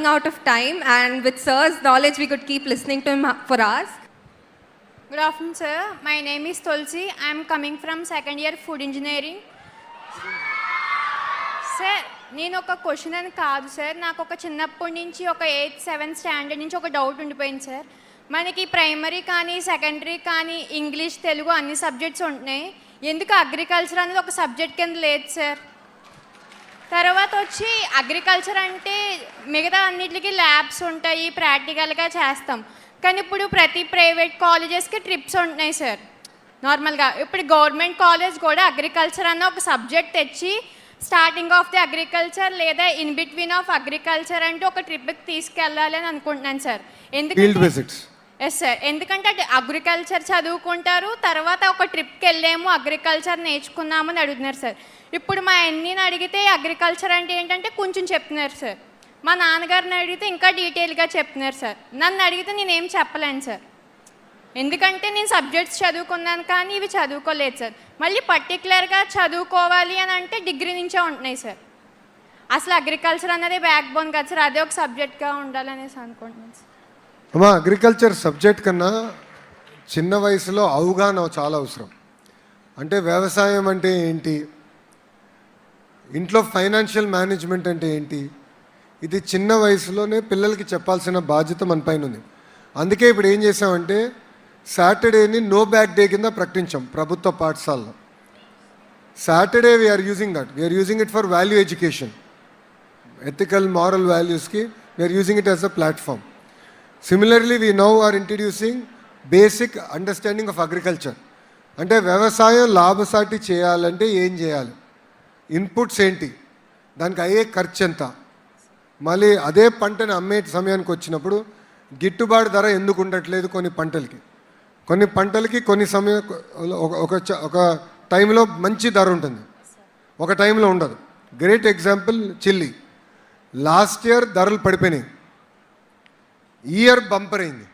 running out of time, and with sir's knowledge, we could keep listening to him for hours. Good afternoon, sir. My name is Tulsi. I am coming from second year food engineering. Sir నేను ఒక question అని కాదు sir నాకు ఒక చిన్నప్పటి నుంచి ఒక eighth seventh standard నుంచి ఒక డౌట్ ఉండిపోయింది సార్ మనకి ప్రైమరీ కానీ సెకండరీ కానీ ఇంగ్లీష్ తెలుగు అన్ని సబ్జెక్ట్స్ ఉంటున్నాయి ఎందుకు అగ్రికల్చర్ అనేది ఒక సబ్జెక్ట్ కింద లేదు సార్ తర్వాత వచ్చి అగ్రికల్చర్ అంటే మిగతా అన్నిటికీ ల్యాబ్స్ ఉంటాయి ప్రాక్టికల్గా చేస్తాం. కానీ ఇప్పుడు ప్రతి ప్రైవేట్ కాలేజెస్కి ట్రిప్స్ ఉంటున్నాయి సార్ నార్మల్గా ఇప్పుడు గవర్నమెంట్ కాలేజ్ కూడా అగ్రికల్చర్ అన్న ఒక సబ్జెక్ట్ తెచ్చి స్టార్టింగ్ ఆఫ్ ది అగ్రికల్చర్ లేదా ఇన్ బిట్వీన్ ఆఫ్ అగ్రికల్చర్ అంటే ఒక ట్రిప్కి తీసుకెళ్ళాలి అని అనుకుంటున్నాను సార్ విజిట్స్ ఎస్ సార్ ఎందుకంటే అటు అగ్రికల్చర్ చదువుకుంటారు తర్వాత ఒక ట్రిప్కి వెళ్ళాము అగ్రికల్చర్ నేర్చుకున్నామని అడుగుతున్నారు సార్ ఇప్పుడు మా అన్నీని అడిగితే అగ్రికల్చర్ అంటే ఏంటంటే కొంచెం చెప్తున్నారు సార్ మా నాన్నగారిని అడిగితే ఇంకా డీటెయిల్గా చెప్తున్నారు సార్ నన్ను అడిగితే నేనేం చెప్పలేను సార్ ఎందుకంటే నేను సబ్జెక్ట్స్ చదువుకున్నాను కానీ ఇవి చదువుకోలేదు సార్ మళ్ళీ పర్టికులర్గా చదువుకోవాలి అని అంటే డిగ్రీ నుంచే ఉంటున్నాయి సార్ అసలు అగ్రికల్చర్ అన్నది బ్యాక్ బోన్ కదా సార్ అదే ఒక సబ్జెక్ట్గా ఉండాలనేసి అనుకుంటున్నాను సార్ అమ్మా అగ్రికల్చర్ సబ్జెక్ట్ కన్నా చిన్న వయసులో అవగాహన చాలా అవసరం. అంటే వ్యవసాయం అంటే ఏంటి? ఇంట్లో ఫైనాన్షియల్ మేనేజ్మెంట్ అంటే ఏంటి? ఇది చిన్న వయసులోనే పిల్లలకి చెప్పాల్సిన బాధ్యత మన పైన ఉంది. అందుకే ఇప్పుడు ఏం చేసామంటే సాటర్డేని నో బ్యాక్ డే కింద ప్రకటించాం ప్రభుత్వ పాఠశాలలో. Saturday we are using that we are using it for value education ethical moral వాల్యూస్కి we are using it as a platform similarly we now are introducing basic understanding of agriculture అంటే వ్యవసాయం లాభసాటి చేయాలంటే ఏం చేయాలి? ఇన్పుట్స్ ఏంటి? దానికి అయ్యే ఖర్చు ఎంత? మళ్ళీ అదే పంటని అమ్మే సమయానికి వచ్చినప్పుడు గిట్టుబాటు ధర ఎందుకు ఉండట్లేదు కొన్ని పంటలకి? కొన్ని పంటలకి కొన్ని సమయం ఒక ఒక చ- ఒక టైంలో మంచి ధర ఉంటుంది. ఒక టైంలో ఉండదు. Great example chilli last year ధరలు పడిపోయినాయి. ఇయర్ బంపర్ అయింది.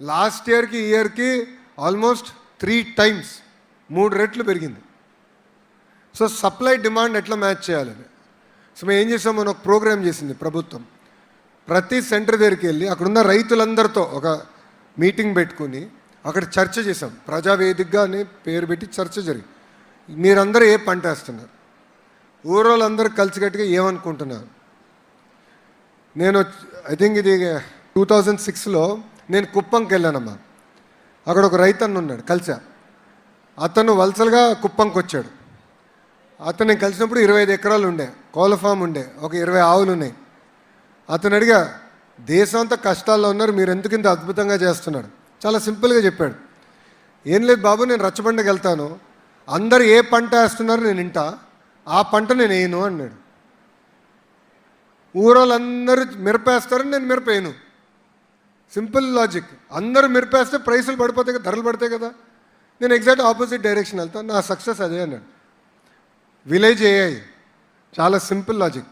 లాస్ట్ ఇయర్కి ఇయర్కి ఆల్మోస్ట్ త్రీ టైమ్స్ మూడు రెట్లు పెరిగింది. సో సప్లై డిమాండ్ ఎట్లా మ్యాచ్ చేయాలని సో మేము ఏం చేసాం? మనం ఒక ప్రోగ్రామ్ చేసింది ప్రభుత్వం. ప్రతి సెంటర్ దగ్గరికి వెళ్ళి అక్కడున్న రైతులందరితో ఒక మీటింగ్ పెట్టుకుని అక్కడ చర్చ చేసాం. ప్రజావేదికగా అని పేరు పెట్టి చర్చ జరిగి మీరందరూ ఏ పంట వేస్తున్నారు? ఊరోళ్ళందరూ కలిసికట్టుగా ఏమనుకుంటున్నారు? నేను ఐ థింక్ ఇది టూ థౌజండ్ సిక్స్లో నేను కుప్పంకి వెళ్ళానమ్మా. అక్కడ ఒక రైతన్న ఉన్నాడు కలిసా అతను వలసలుగా కుప్పంకి వచ్చాడు. అతను నేను కలిసినప్పుడు ఇరవై ఐదు ఎకరాలు ఉండే కోళ్ళ ఫామ్ ఉండే ఒక ఇరవై ఆవులు ఉన్నాయి. అతను అడిగా దేశం అంతా కష్టాల్లో ఉన్నారు మీరు ఎందుకు ఇంత అద్భుతంగా చేస్తున్నాడు చాలా సింపుల్గా చెప్పాడు. ఏం లేదు బాబు నేను రచ్చబండకి వెళ్తాను. అందరు ఏ పంట వేస్తున్నారో నేను వింటా ఆ పంట నేను వేయను అన్నాడు. ఊరోళ్ళందరూ మిరపేస్తారు నేను మిరపేయను సింపుల్ లాజిక్ అందరూ మెరిపేస్తే ప్రైసులు పడిపోతాయి కదా ధరలు పడతాయి కదా. నేను ఎగ్జాక్ట్ ఆపోజిట్ డైరెక్షన్ వెళ్తాను నా సక్సెస్ అదే అన్నాడు. విలేజ్ ఏఐ చాలా సింపుల్ లాజిక్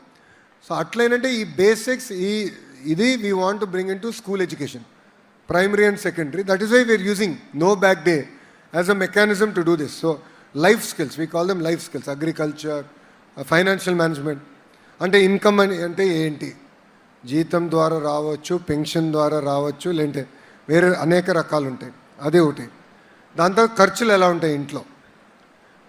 సో అట్లయినంటే ఈ బేసిక్స్ ఈ ఇది we want to bring in to school education primary and secondary that is why we're using no bag day as a mechanism to do this so life skills we call them life skills agriculture financial management అంటే income అని అంటే ఏంటి? జీతం ద్వారా రావచ్చు pension ద్వారా రావచ్చు లేదంటే వేరే అనేక రకాలు ఉంటాయి అదే ఒకటి. దాంతో ఖర్చులు ఎలా ఉంటాయి ఇంట్లో?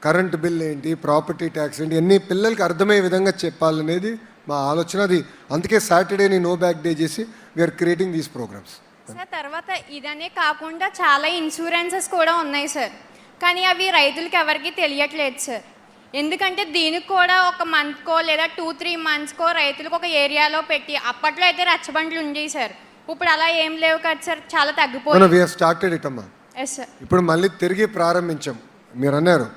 కరెంట్ బిల్ ఏంటి ప్రాపర్టీ ట్యాక్స్ ఏంటి అన్ని పిల్లలకి అర్థమయ్యే విధంగా చెప్పాలనేది మా ఆలోచన. అది అందుకే సాటర్డేని నో బ్యాక్ డే చేసి we're creating these programmes sir తర్వాత ఇదనే కాకుండా చాలా ఇన్సూరెన్సెస్ కూడా ఉన్నాయి సార్. కానీ అవి రైతులకి ఎవరికి తెలియట్లేదు సార్. ఎందుకంటే దీనికి కూడా ఒక మంత్కో లేదా టూ త్రీ మంత్స్కో రైతులకు ఒక ఏరియాలో పెట్టి అప్పట్లో అయితే రచ్చబండ్లు ఉండేవి సార్ ఇప్పుడు అలా ఏం లేవు కదా సార్ చాలా తగ్గిపోయింది ఎస్ సార్ ఇప్పుడు మళ్ళీ తిరిగి ప్రారంభించాం. మీరు అన్నారు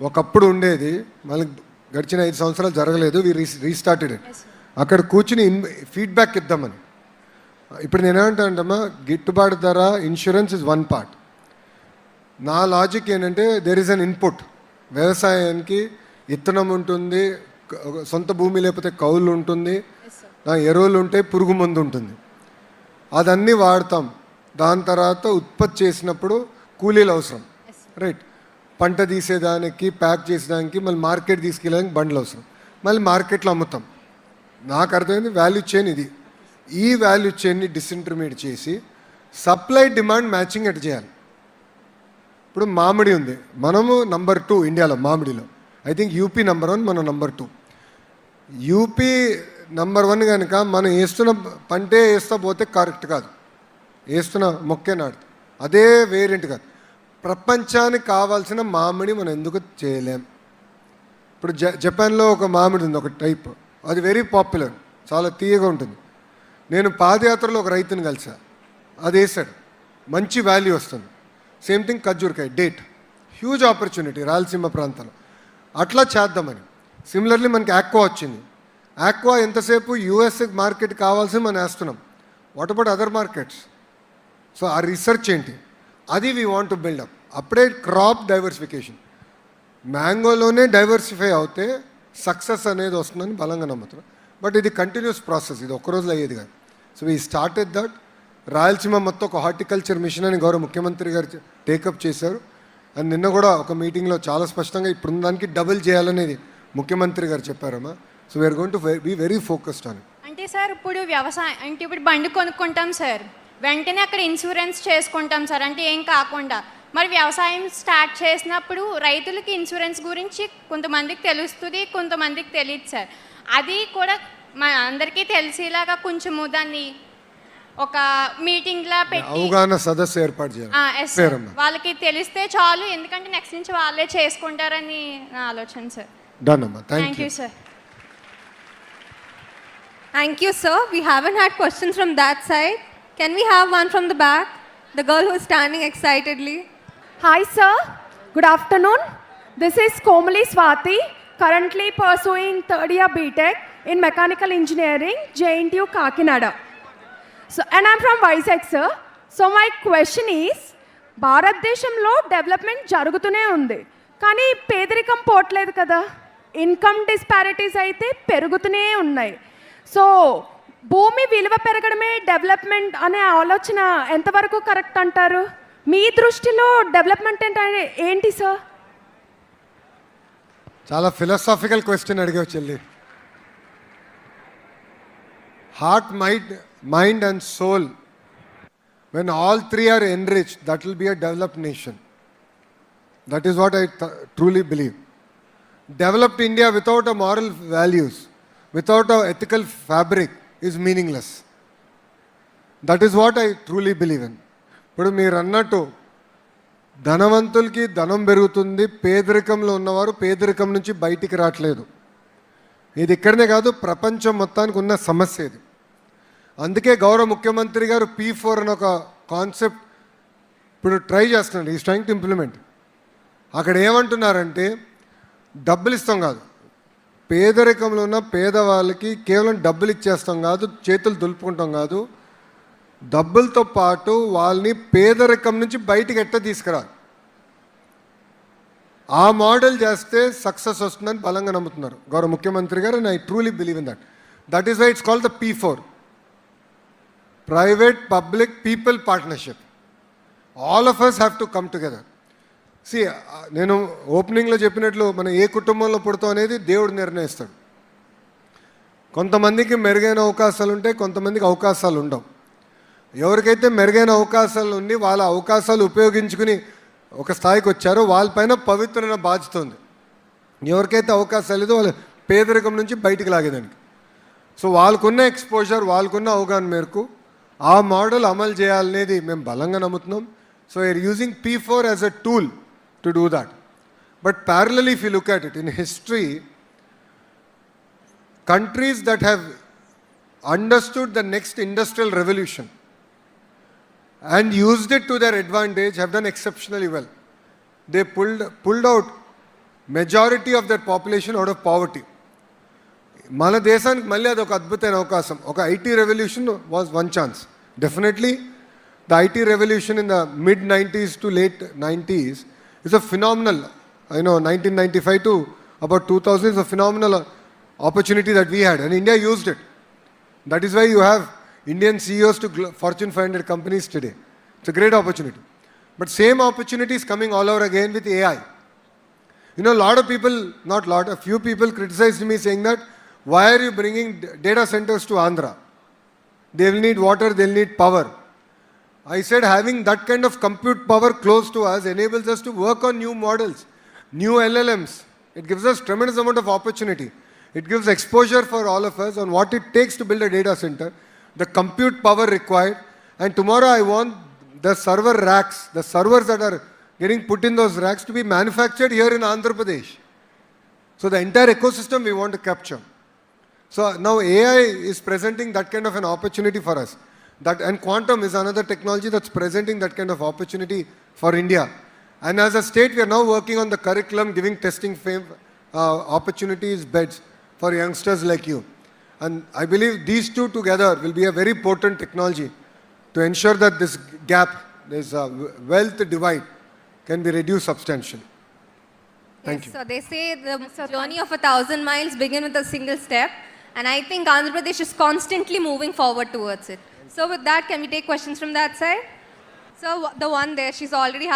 ఒకప్పుడు ఉండేది మళ్ళీ గడిచిన ఐదు సంవత్సరాలు జరగలేదు రీస్టార్టెడ్ అక్కడ కూర్చుని ఫీడ్బ్యాక్ ఇద్దామని. ఇప్పుడు నేనేమంటానంటమ్మా గిట్టుబాటు ధర ఇన్సూరెన్స్ ఇస్ వన్ పార్ట్ నా లాజిక్ ఏంటంటే దెర్ ఇస్ అన్ ఇన్పుట్ వ్యవసాయానికి ఇత్తనం ఉంటుంది సొంత భూమి లేకపోతే కౌలు ఉంటుంది ఎరువులు ఉంటాయి పురుగు మందు ఉంటుంది. అదన్నీ వాడతాం. దాని తర్వాత ఉత్పత్తి చేసినప్పుడు కూలీలు అవసరం. రైట్ పంట తీసేదానికి ప్యాక్ చేసేదానికి మళ్ళీ మార్కెట్ తీసుకెళ్ళడానికి బండ్లు అవసరం. మళ్ళీ మార్కెట్లో అమ్ముతాం. నాకు అర్థమైంది వాల్యూ చైన్ ఇది. ఈ వాల్యూ చైన్ని డిసింటర్మీడియట్ చేసి సప్లై డిమాండ్ మ్యాచింగ్ ఎట్ చేయాలి? ఇప్పుడు మామిడి ఉంది. మనము నంబర్ టూ ఇండియాలో మామిడిలో. I think UP number one మనం number two UP number one కనుక మనం వేస్తున్న పంటే వేస్తా పోతే కరెక్ట్ కాదు. వేస్తున్న మొక్కే నాడు. అదే వేరియంట్ కాదు. ప్రపంచానికి కావాల్సిన మామిడి మనం ఎందుకు చేయలేం? ఇప్పుడు జ జపాన్లో ఒక మామిడి ఉంది ఒక టైప్. అది వెరీ పాపులర్ చాలా తీయగా ఉంటుంది. నేను పాదయాత్రలో ఒక రైతుని కలిసా. అది వేసాడు. మంచి వాల్యూ వస్తుంది. సేమ్ థింగ్ ఖర్జూరకాయ డేట్ హ్యూజ్ ఆపర్చునిటీ రాయలసీమ ప్రాంతంలో. అట్లా చేద్దామని. సిమిలర్లీ మనకి ఆక్వా వచ్చింది. ఆక్వా ఎంతసేపు యూఎస్ మార్కెట్ కావాల్సి మనం వేస్తున్నాం. What about other markets so ఆ రీసెర్చ్ ఏంటి? అది we want to build up అప్పుడే క్రాప్ డైవర్సిఫికేషన్ మ్యాంగోలోనే డైవర్సిఫై అవుతే సక్సెస్ అనేది వస్తుందని బలంగా నమ్ముతున్నాం. బట్ ఇది కంటిన్యూస్ ప్రాసెస్ ఇది ఒక్క రోజులో అయ్యేది కాదు. So we started that Rayalaseema మొత్తం ఒక హార్టికల్చర్ మిషన్ అని గౌరవ ముఖ్యమంత్రి గారు టేకప్ చేశారు. అండ్ నిన్న కూడా ఒక మీటింగ్లో చాలా స్పష్టంగా ఇప్పుడు దానికి డబుల్ చేయాలనేది ముఖ్యమంత్రి గారు చెప్పారమ్మా. So we're going to be very focused on అంటే సార్ ఇప్పుడు వ్యవసాయం అంటే ఇప్పుడు బండి కొనుక్కుంటాం సార్. వెంటనే అక్కడ ఇన్సూరెన్స్ చేసుకుంటాం సార్. అంటే ఏం కాకుండా. మరి వ్యవసాయం స్టార్ట్ చేసినప్పుడు రైతులకి ఇన్సూరెన్స్ గురించి కొంతమందికి తెలుస్తుంది కొంతమందికి తెలియదు సార్. అది కూడా మన అందరికీ తెలిసేలాగా కొంచెము దాన్ని ఒక మీటింగ్ లా పెట్టి వాళ్ళకి తెలిస్తే చాలు ఎందుకంటే నెక్స్ట్ నుంచి వాళ్ళే చేసుకుంటారని నా ఆలోచన sir thank you sir thank you sir we haven't had questions from that side can we have one from the back the girl who standing excitedly hi sir good afternoon this is Komali Swathi currently pursuing third year BTech in mechanical engineering JNTU Kakinada so and I'm from Vizag sir so my question is భారతదేశంలో development జరుగుతూనే ఉంది. కానీ పేదరికం పోవట్లేదు కదా. Income disparities అయితే పెరుగుతూనే ఉన్నాయి. సో భూమి విలువ పెరగడమే డెవలప్మెంట్ అనే ఆలోచన ఎంతవరకు కరెక్ట్ అంటారు? మీ దృష్టిలో డెవలప్మెంట్ అంటే ఏంటి సార్ చాలా ఫిలాసాఫికల్ క్వశ్చన్ అడిగావు చెల్లి. Heart mind mind and soul when all three are enrich that will be a developed nation that is what I truly believe developed India without a moral values without a ethical fabric is meaningless that is what I truly believe in ఇప్పుడు మీరు అన్నట్టు ధనవంతులకి ధనం పెరుగుతుంది పేదరికంలో ఉన్నవారు పేదరికం నుంచి బయటికి రావట్లేదు. ఇది ఇక్కడనే కాదు ప్రపంచం మొత్తానికి ఉన్న సమస్య ఇది. అందుకే గౌరవ ముఖ్యమంత్రి గారు పీ ఫోర్ అని ఒక కాన్సెప్ట్ ఇప్పుడు ట్రై చేస్తున్నాడు ఈ ట్రైంగ్ టు ఇంప్లిమెంట్ అక్కడ ఏమంటున్నారంటే డబ్బులు ఇస్తాం కాదు. పేదరికంలో ఉన్న పేదవాళ్ళకి కేవలం డబ్బులు ఇచ్చేస్తాం కాదు చేతులు దులుపుకుంటాం కాదు. డబ్బులతో పాటు వాళ్ళని పేదరికం నుంచి బయటికి ఎట్ట తీసుకురా ఆ మోడల్ చేస్తే సక్సెస్ వస్తుందని బలంగా నమ్ముతున్నారు. గౌరవ ముఖ్యమంత్రి గారు and I truly believe in that that is why it's call the P four private public people partnership all of us have to come together C నేను ఓపెనింగ్లో చెప్పినట్లు మనం ఏ కుటుంబంలో పుడతాం అనేది దేవుడు నిర్ణయిస్తాడు. కొంతమందికి మెరుగైన అవకాశాలు ఉంటాయి కొంతమందికి అవకాశాలు ఉండవు. ఎవరికైతే మెరుగైన అవకాశాలు ఉండి వాళ్ళ అవకాశాలు ఉపయోగించుకుని ఒక స్థాయికి వచ్చారో వాళ్ళపైన పవిత్రమైన బాధ్యత ఉంది. ఎవరికైతే అవకాశాలు లేదో వాళ్ళు పేదరికం నుంచి బయటికి లాగేదానికి. సో వాళ్ళకున్న ఎక్స్పోజర్ వాళ్ళకున్న అవగాహన మేరకు ఆ మోడల్ అమలు చేయాలనేది మేము బలంగా నమ్ముతున్నాం so are using P four as a tool to do that but parallel if you look at it in history countries that have understood the next industrial revolution and used it to their advantage have done exceptionally well. They pulled, pulled out majority of their population out of poverty. మన దేశానికి మళ్ళీ అది ఒక అద్భుతమైన అవకాశం ఒక IT revolution was one chance Definitely, the IT revolution in the mid 90s to late 90s is a phenomenal, you know, 1995 to about 2000 is a phenomenal opportunity that we had, and India used it. That is why you have Indian CEOs to Fortune 500 companies today. It's a great opportunity. But same opportunity is coming all over again with AI. You know, a lot of people, not a lot, a few people criticized me saying that, why are you bringing data centers to Andhra? They will need water, they'll need power. I said having that kind of compute power close to us enables us to work on new models, new LLMs. It gives us tremendous amount of opportunity. It gives exposure for all of us on what it takes to build a data center, the compute power required, and tomorrow I want the server racks, the servers that are getting put in those racks to be manufactured here in Andhra Pradesh. So the entire ecosystem we want to capture. So now AI is presenting that kind of an opportunity for us. That and quantum is another technology that's presenting that kind of opportunity for India. And as a state, we are now working on the curriculum, giving testing fame, uh, opportunities, beds for youngsters like you. And I believe these two together will be a very potent technology to ensure that this gap, this uh, wealth divide, can be reduced substantially. Thank yes, you. So they say the journey of a thousand miles begin with a single step, and I think Andhra Pradesh is constantly moving forward towards it. So with that, can we take questions from that side? So the one there, she's already.